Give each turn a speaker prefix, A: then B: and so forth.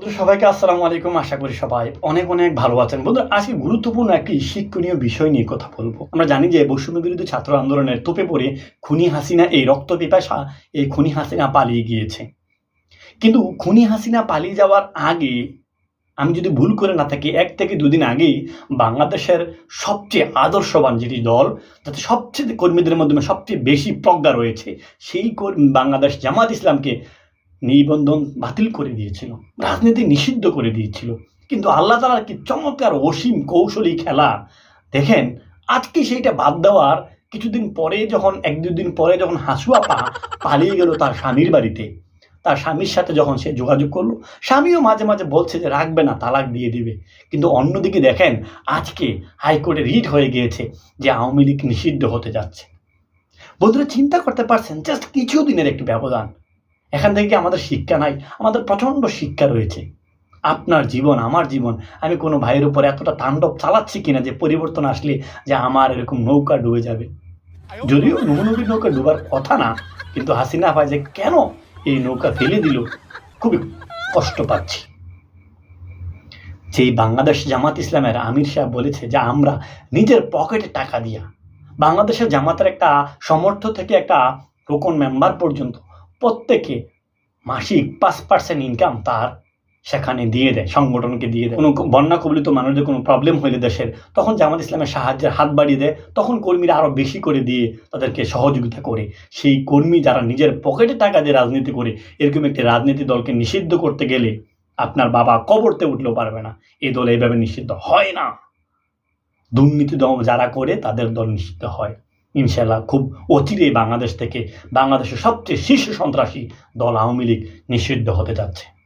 A: বন্ধুরা, সবাইকে আসসালামু আলাইকুম আশা করি সবাই অনেক অনেক ভালো আছেন। বন্ধুরা আজকে গুরুত্বপূর্ণ একটি শিক্ষণীয় বিষয় নিয়ে কথা বলব। আমরা জানি যে বৈষম্য বিরোধী ছাত্র আন্দোলনের তোপে পড়ে খুনি হাসিনা এই রক্ত পিপাসা এই খুনি হাসিনা পালিয়ে গিয়েছে। কিন্তু খুনি হাসিনা পালিয়ে যাওয়ার আগে আমি যদি ভুল করে না থাকি এক থেকে দুদিন আগেই বাংলাদেশের সবচেয়ে আদর্শবান যেটি দল যাতে সবচেয়ে কর্মীদের মাধ্যমে সবচেয়ে বেশি প্রজ্ঞা রয়েছে সেই বাংলাদেশ জামাত ইসলামকে নিবন্ধন বাতিল করে দিয়েছিল, রাজনীতি নিষিদ্ধ করে দিয়েছিল। কিন্তু আল্লাহ তালার কি চমৎকার অসীম কৌশলী খেলা। দেখেন, আজকে সেইটা বাদ দেওয়ার কিছুদিন পরে যখন, এক দুদিন পরে যখন হাসুয়া পা পালিয়ে গেল তার স্বামীর বাড়িতে, তার স্বামীর সাথে যখন সে যোগাযোগ করল, স্বামীও মাঝে মাঝে বলছে যে, রাখবে না, তালাক দিয়ে দিবে। কিন্তু অন্যদিকে দেখেন, আজকে হাইকোর্টে রিট হয়ে গিয়েছে যে আওয়ামী লীগ নিষিদ্ধ হতে যাচ্ছে। বন্ধুরা, চিন্তা করতে পারছেন, জাস্ট কিছু দিনের একটি ব্যবধান। এখান থেকে আমাদের শিক্ষা নাই? আমাদের প্রচণ্ড শিক্ষা রয়েছে। আপনার জীবন, আমার জীবন, আমি কোনো ভাইয়ের উপর এতটা তাণ্ডব চালাচ্ছি কিনা যে পরিবর্তন আসলে যে আমার এরকম নৌকা ডুবে যাবে। যদিও নৌনবীর নৌকা ডুবার কথা না, কিন্তু হাসিনা ভাই যে কেন এই নৌকা ফেলে দিল, খুবই কষ্ট পাচ্ছি। যেই বাংলাদেশ জামাত ইসলামের আমির সাহেব বলেছে যে আমরা নিজের পকেটে টাকা দিয়া বাংলাদেশের জামাতের একটা সমর্থ থেকে একটা রোকন মেম্বার পর্যন্ত প্রত্যেকে মাসিক পাঁচ পার্সেন্ট ইনকাম তার সেখানে দিয়ে দেয়, সংগঠনকে দিয়ে দেয়। কোনো বন্যা কবলিত মানুষদের কোনো প্রবলেম হইলে দেশের, তখন জামাত ইসলামের সাহায্যের হাত বাড়িয়ে দেয়, তখন কর্মীরা আরও বেশি করে দিয়ে তাদেরকে সহযোগিতা করে। সেই কর্মী যারা নিজের পকেটে টাকা দিয়ে রাজনীতি করে, এরকম একটি রাজনীতি দলকে নিষিদ্ধ করতে গেলে আপনার বাবা কবরতে উঠলেও পারবে না। এই দল এইভাবে নিষিদ্ধ হয় না। দুর্নীতি দম যারা করে, তাদের দল নিষিদ্ধ হয়। ইনশাল্লাহ খুব অচিরে বাংলাদেশ থেকে বাংলাদেশের সবচেয়ে শীর্ষ সন্ত্রাসী দল আওয়ামী লীগ নিষিদ্ধ হতে যাচ্ছে।